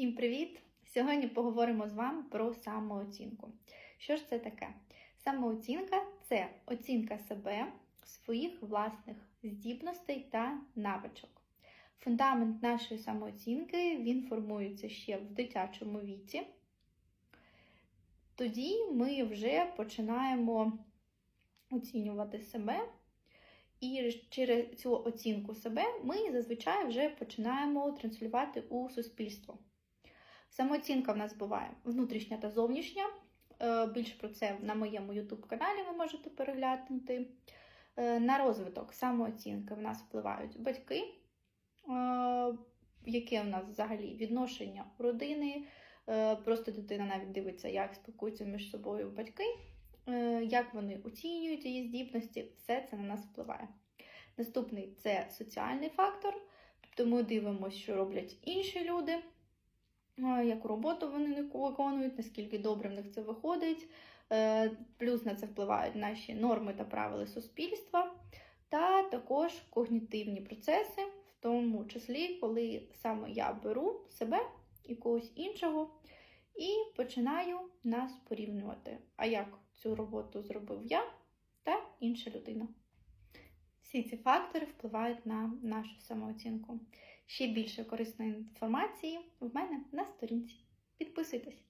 Всім привіт! Сьогодні поговоримо з вами про самооцінку. Що ж це таке? Самооцінка це оцінка себе, своїх власних здібностей та навичок. Фундамент нашої самооцінки він формується ще в дитячому віці. Тоді ми вже починаємо оцінювати себе, і через цю оцінку себе ми зазвичай вже починаємо транслювати у суспільство. Самооцінка в нас буває внутрішня та зовнішня. Е, Більше про це на моєму YouTube каналі ви можете переглянути. Е, На розвиток самооцінки в нас впливають батьки, е, яке в нас взагалі відношення родини. Просто дитина навіть дивиться, як спілкуються між собою батьки, як вони оцінюють її здібності, все це на нас впливає. Наступний це соціальний фактор, тобто ми дивимося, що роблять інші люди, яку роботу вони виконують, наскільки добре в них це виходить. Е, Плюс на це впливають наші норми та правила суспільства, та також когнітивні процеси, в тому числі, коли саме я беру себе і когось іншого і починаю нас порівнювати. А як цю роботу зробив я та інша людина? Всі ці фактори впливають на нашу самооцінку. Ще більше корисної інформації в мене на сторінці. Підписуйтесь!